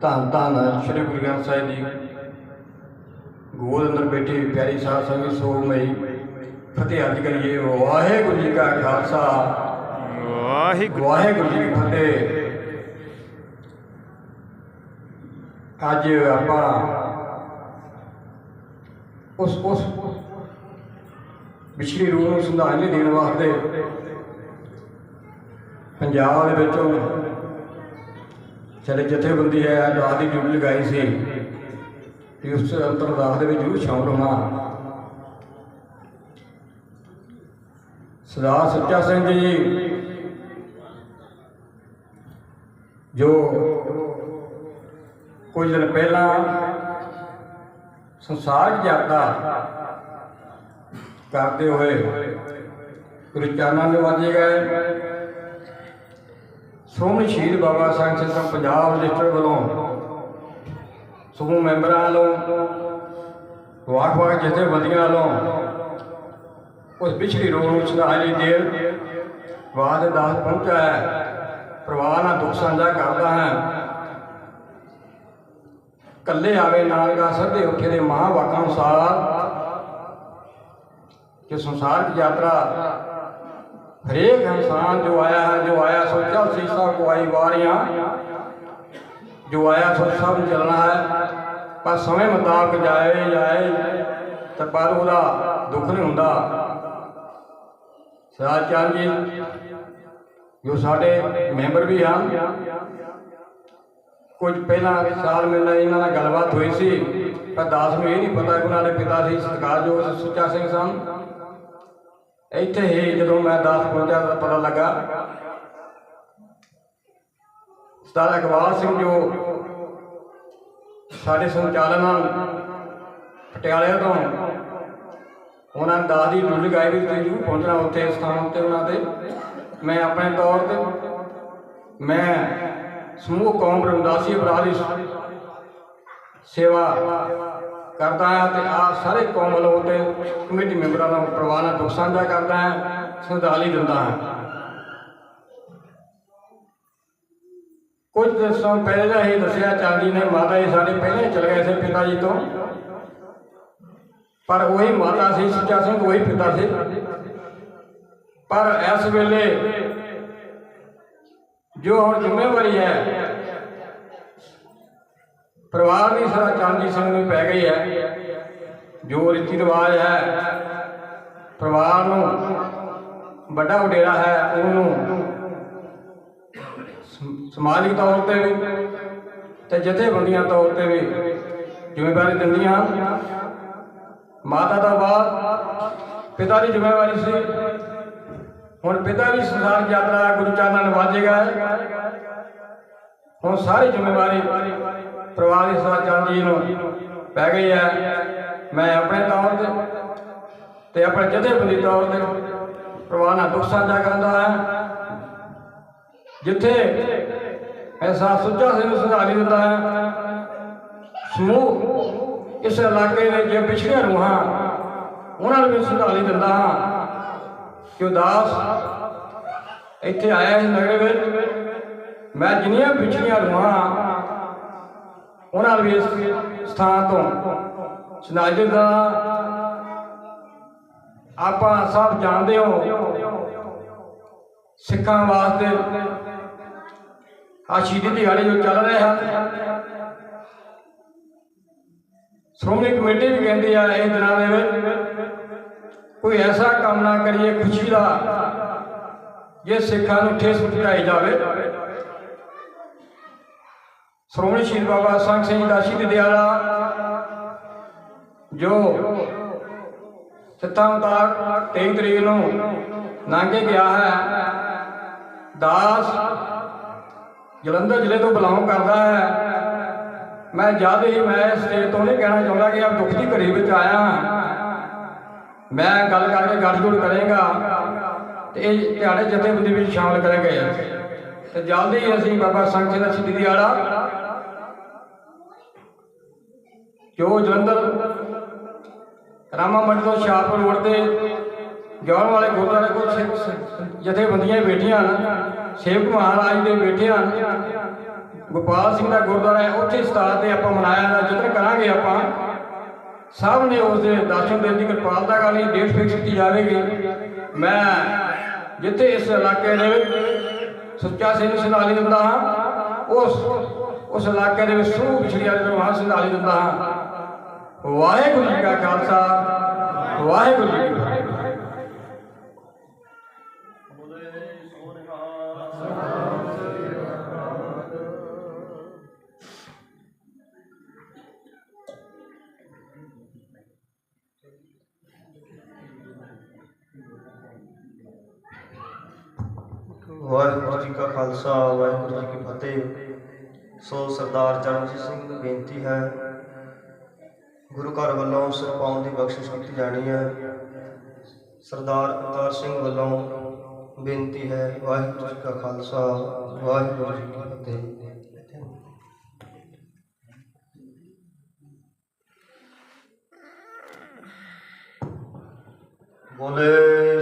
ਧੰਨ ਧੰਨ। ਸ੍ਰੀ ਗੁਰੂ ਗ੍ਰੰਥ ਸਾਹਿਬ ਦੀ ਗੋਦ ਅੰਦਰ ਬੈਠੀ ਪਿਆਰੀ ਸਾਧ ਸੰਗਤ ਸੋ ਮਈ ਫਤਿਹ ਅੱਜ ਕਰੀਏ ਵਾਹਿਗੁਰੂ ਜੀ ਕਾ ਖਾਲਸਾ। ਵਾਹਿਗੁਰੂ। ਵਾਹਿਗੁਰੂ ਜੀ ਕੀ ਫਤਿਹ। ਅੱਜ ਆਪਾਂ ਉਸ ਉਸ ਵਿਛੜੀ ਰੂਹ ਨੂੰ ਸੰਧਾਰਨੀ ਦੇਣ ਵਾਸਤੇ ਪੰਜਾਬ ਦੇ ਵਿੱਚੋਂ ਸਾਡੇ ਜਥੇਬੰਦੀ ਹੈ ਰਾਤ ਦੀ ਡਿਊਟੀ ਲਗਾਈ ਸੀ। ਕਿ ਉਸ ਅੰਤਰਦਾਸ ਦੇ ਵਿੱਚ ਵੀ ਸ਼ਾਮਲ ਹੋਣਾ ਸਰਦਾਰ ਸੱਚਾ ਸਿੰਘ ਜੀ, ਜੋ ਕੁਝ ਦਿਨ ਪਹਿਲਾਂ ਸੰਸਾਰ ਯਾਤਰਾ ਕਰਦੇ ਹੋਏ ਗੁਰੂ ਚਰਨਾਂ ਦੇ ਵਾਜੇ ਗਏ ਸ਼੍ਰੋਮਣੀ ਸ਼ਹੀਦ ਬਾਬਾ ਸਾਹਿਬ ਸਿੰਘ ਪੰਜਾਬ ਰਜਿਸਟਰ ਵੱਲੋਂ ਸਮੂਹ ਮੈਂਬਰਾਂ ਵੱਲੋਂ ਵੱਖ-ਵੱਖ ਜਥੇਬੰਦੀਆਂ ਵੱਲੋਂ ਉਸ ਪਿਛਲੀ ਰੋਹ ਨੂੰ ਦੇ ਦੇਣ ਦਾਸ ਪਹੁੰਚਾ ਹੈ। ਪਰਿਵਾਰ ਨਾਲ ਦੁੱਖ ਸਾਂਝਾ ਕਰਦਾ ਹੈ। ਕੱਲੇ ਆਵੇ ਨਾਨਕਾ ਸਭੇ ਉੱਠੇ ਦੇ ਮਹਾਵਾਕਾਂ ਅਨੁਸਾਰ ਕਿ ਸੰਸਾਰ ਯਾਤਰਾ ਹਰੇਕ ਇਨਸਾਨ ਜੋ ਆਇਆ ਹੈ, ਜੋ ਆਇਆ ਸੋ ਚਲ ਸੀਸਾ ਕੋ ਆਈ ਵਾਰੀਆਂ। ਜੋ ਆਇਆ ਸੋ ਸਭ ਨੂੰ ਚੱਲਣਾ ਹੈ, ਪਰ ਸਮੇਂ ਮੁਤਾਬਕ ਜਾਏ ਜਾਏ, ਤਾਂ ਪਰ ਉਹਦਾ ਦੁੱਖ ਨਹੀਂ ਹੁੰਦਾ। ਸਰਾਜ ਚੰਦ ਜੀ, ਜੋ ਸਾਡੇ ਮੈਂਬਰ ਵੀ ਹਨ, ਕੁਝ ਪਹਿਲਾਂ ਸਾਲ ਮਿਲਣਾ ਇਹਨਾਂ ਨਾਲ ਗੱਲਬਾਤ ਹੋਈ ਸੀ, ਪਰ ਦਾਸ ਨੂੰ ਇਹ ਨਹੀਂ ਪਤਾ ਕਿ ਉਹਨਾਂ ਦੇ ਪਿਤਾ ਸੀ ਸਤਿਕਾਰਯੋਗ ਸੁੱਚਾ ਸਿੰਘ ਸਨ। ਇੱਥੇ ਹੀ ਜਦੋਂ ਮੈਂ ਦਾਸ ਪਹੁੰਚਿਆ ਤਾਂ ਪਤਾ ਲੱਗਾ ਸਰਦਾਰ ਇਕਬਾਲ ਸਿੰਘ ਜੋ ਸਾਡੇ ਸੰਚਾਲਨ ਹਨ ਪਟਿਆਲੇ ਤੋਂ ਉਹਨਾਂ ਨੇ ਦਾਦੀ ਡੁੱਲ ਗਾਏ ਵੀ ਤੁਸੀਂ ਜ਼ਰੂਰ ਪਹੁੰਚਣਾ ਉੱਥੇ ਸਥਾਨ ਤੇ ਉਹਨਾਂ ਦੇ। ਮੈਂ ਆਪਣੇ ਤੌਰ ਤੇ ਮੈਂ ਸਮੂਹ ਕੌਮ ਰਮਦਾਸੀ ਅਪਰਾਧ ਸੇਵਾ ਕਰਦਾ ਹਾਂ ਤੇ ਆ ਸਾਰੇ ਕੌਮ ਵੱਲੋਂ ਤੇ ਕਮੇਟੀ ਮੈਂਬਰਾਂ ਦਾ ਪਰਿਵਾਰ ਨਾਲ ਦੁੱਖ ਸਾਂਝਾ ਕਰਦਾ ਹਾਂ ਸ਼ਰਧਾਂਜਲੀ ਦਿੰਦਾ ਹਾਂ। ਕੁਝ ਦਿਨਾਂ ਪਹਿਲਾਂ ਹੀ ਦੱਸਿਆ ਚਾਂਦੀ ਨੇ, ਮਾਤਾ ਜੀ ਸਾਡੇ ਪਹਿਲਾਂ ਹੀ ਚਲੇ ਗਏ ਸੀ ਪਿਤਾ ਜੀ ਤੋਂ। ਪਰ ਉਹੀ ਮਾਤਾ ਸੀ, ਸੁੱਚਾ ਸਿੰਘ ਉਹੀ ਪਿਤਾ ਸੀ। ਪਰ ਇਸ ਵੇਲੇ ਜੋ ਹੁਣ ਜ਼ਿੰਮੇਵਾਰੀ ਹੈ ਪਰਿਵਾਰ ਦੀ ਸਾਰਾ ਚਾਂਦੀ ਸੰਗ ਪੈ ਗਈ ਹੈ। ਜੋ ਰੀਤੀ ਰਿਵਾਜ ਹੈ, ਪਰਿਵਾਰ ਨੂੰ ਵੱਡਾ ਵਡੇਰਾ ਹੈ, ਉਹਨੂੰ ਸਮਾਜਿਕ ਤੌਰ ਤੇ ਵੀ ਤੇ ਜਥੇਬੰਦੀਆਂ ਤੌਰ ਤੇ ਵੀ ਜ਼ਿੰਮੇਵਾਰੀ ਦਿੰਦੀਆਂ ਮਾਤਾ ਦਾ ਬਾਅਦ ਪਿਤਾ ਦੀ ਜ਼ਿੰਮੇਵਾਰੀ ਸੀ। ਹੁਣ ਪਿਤਾ ਵੀ ਸੰਸਾਰ ਯਾਤਰਾ ਗੁਰੂ ਚਰਨਾਂ ਨਵਾਜੇਗਾ ਹੁਣ ਸਾਰੀ ਜ਼ਿੰਮੇਵਾਰੀ ਪਰਿਵਾਰ ਦੀ ਸਾਰਾ ਚੰਦ ਜੀ ਨੂੰ ਪੈ ਗਈ ਹੈ। ਮੈਂ ਆਪਣੇ ਤੌਰ ਤੇ ਤੇ ਆਪਣੇ ਜਥੇਬੰਦੀ ਤੌਰ ਤੇ ਪਰਿਵਾਰ ਨਾਲ ਦੁੱਖ ਸਾਂਝਾ ਕਰਦਾ ਹਾਂ। ਜਿੱਥੇ ਐਸਾ ਸੁੱਚਾ ਸਿੰਘ ਨੂੰ ਸੰਭਾਲੀ ਦਿੰਦਾ ਹੈ, ਸਮੂਹ ਇਸ ਇਲਾਕੇ ਦੇ ਜੇ ਪਿਛੜੀਆਂ ਰੂਹਾਂ, ਉਹਨਾਂ ਨੂੰ ਵੀ ਸੰਭਾਲੀ ਦਿੰਦਾ ਹਾਂ ਕਿ ਉਦਾਸ ਇੱਥੇ ਆਇਆ ਇਸ ਨਗਰ ਵਿੱਚ। ਮੈਂ ਜਿੰਨੀਆਂ ਪਿਛੜੀਆਂ ਰੂਹਾਂ ਉਹਨਾਂ ਨੂੰ ਵੀ ਇਸ ਸਥਾਨ ਤੋਂ ਸੁਣਾਈ ਦਾ ਆਪਾਂ ਸਭ ਜਾਣਦੇ ਹੋ ਸਿੱਖਾਂ ਵਾਸਤੇ ਆ ਸ਼ਹੀਦੀ ਦਿਹਾੜੇ ਜੋ ਚੱਲ ਰਹੇ ਹਨ। ਸ਼੍ਰੋਮਣੀ ਕਮੇਟੀ ਵੀ ਕਹਿੰਦੀ ਆ ਇਹ ਦਿਨਾਂ ਦੇ ਵਿੱਚ ਕੋਈ ਐਸਾ ਕੰਮ ਨਾ ਕਰੀਏ ਖੁਸ਼ੀ ਦਾ, ਜੇ ਸਿੱਖਾਂ ਨੂੰ ਠੇਸ ਪਹੁੰਚਾਈ ਜਾਵੇ। ਸ਼੍ਰੋਮਣੀ ਸ਼ਹੀਦ ਬਾਬਾ ਸੰਗ ਸਿੰਘ ਦਾ ਸ਼ਹੀਦੀ ਦਿਹਾੜਾ ਜੋ ਸੱਤਾਂ ਤੱਕ 23 ਤਰੀਕ ਨੂੰ ਲੰਘ ਗਿਆ ਹੈ, ਦਾਸ ਜਲੰਧਰ ਜ਼ਿਲ੍ਹੇ ਤੋਂ ਬਿਲੋਂਗ ਕਰਦਾ ਹੈ। ਮੈਂ ਜਦ ਹੀ ਮੈਂ ਸਟੇਜ ਤੋਂ ਨਹੀਂ ਕਹਿਣਾ ਚਾਹੁੰਦਾ ਕਿ ਆਪ ਦੁੱਖ ਦੀ ਘੜੀ ਵਿੱਚ ਆਇਆ ਮੈਂ ਗੱਲ ਕਰਕੇ ਗੱਠਜੋੜ ਕਰੇਗਾ ਤੇ ਇਹ ਤੁਹਾਡੇ ਜਥੇਬੰਦੀ ਵਿੱਚ ਸ਼ਾਮਲ ਕਰਾਂਗੇ ਤੇ ਜਲਦੀ ਹੀ ਅਸੀਂ ਬਾਬਾ ਸੰਗ ਸਿੰਘ ਦਾ ਸ਼ਹੀਦੀ ਦਿਹਾੜਾ। ਜੋ ਜਲੰਧਰ? ਰਾਮਾ ਮੰਡੀ ਤੋਂ ਸ਼ਾਹਪੁਰ ਰੋਡ ਤੇ ਜਾਣ ਵਾਲੇ ਗੁਰਦੁਆਰੇ ਕੋਲ ਜਥੇਬੰਦੀਆਂ ਬੈਠੀਆਂ ਹਨ, ਸੇਵਕ ਮਹਾਰਾਜ ਦੇ ਬੈਠੇ ਹਨ। ਗੋਪਾਲ ਸਿੰਘ ਦਾ ਗੁਰਦੁਆਰਾ ਹੈ, ਉੱਥੇ ਸਥਾਨ ਤੇ ਆਪਾਂ ਮਨਾਇਆ ਦਾ ਜ਼ਿਕਰ ਕਰਾਂਗੇ ਆਪਾਂ। ਸਭ ਨੇ ਉਸ ਦੇ ਦਰਸ਼ਨ ਦੇਣ ਦੀ ਕਿਰਪਾਲਤਾ ਕਰਨੀ, ਡੇਟ ਫਿਕਸ ਕੀਤੀ ਜਾਵੇਗੀ। ਮੈਂ ਜਿੱਥੇ ਇਸ ਇਲਾਕੇ ਦੇ ਵਿੱਚ ਸੁੱਚਾ ਸਿੰਘ ਸੰਭਾਲੀ ਦਿੰਦਾ ਹਾਂ। ਉਸ ਉਸ ਇਲਾਕੇ ਦੇ ਵਿੱਚ ਸੂ ਪਿਛੜੀਆਂ ਦੇ ਵਾਹ ਸੰਭਾਲੀ ਦਿੰਦਾ ਹਾਂ। ਵਾਹਿਗੁਰੂ ਜੀ ਕਾ ਖਾਲਸਾ, ਵਾਹਿਗੁਰੂ ਜੀ ਵਾਹਿਗੁਰੂ ਜੀ ਕਾ ਖਾਲਸਾ, ਵਾਹਿਗੁਰੂ ਜੀ ਕੀ ਫਤਿਹ। ਸੋ ਸਰਦਾਰ ਚਰਨਜੀਤ ਸਿੰਘ ਨੂੰ ਬੇਨਤੀ ਹੈ, ਗੁਰੂ ਘਰ ਵੱਲੋਂ ਸਿਰ ਪਾਉਣ ਦੀ ਬਖਸ਼ਿਸ਼ ਕੀਤੀ ਜਾਣੀ ਹੈ। ਸਰਦਾਰ ਅਵਤਾਰ ਸਿੰਘ ਵੱਲੋਂ ਬੇਨਤੀ ਹੈ, ਵਾਹਿਗੁਰੂ ਜੀ ਕਾ ਖਾਲਸਾ, ਵਾਹਿਗੁਰੂ ਜੀ ਕੀ ਫਤਿਹ। ਬੋਲੇ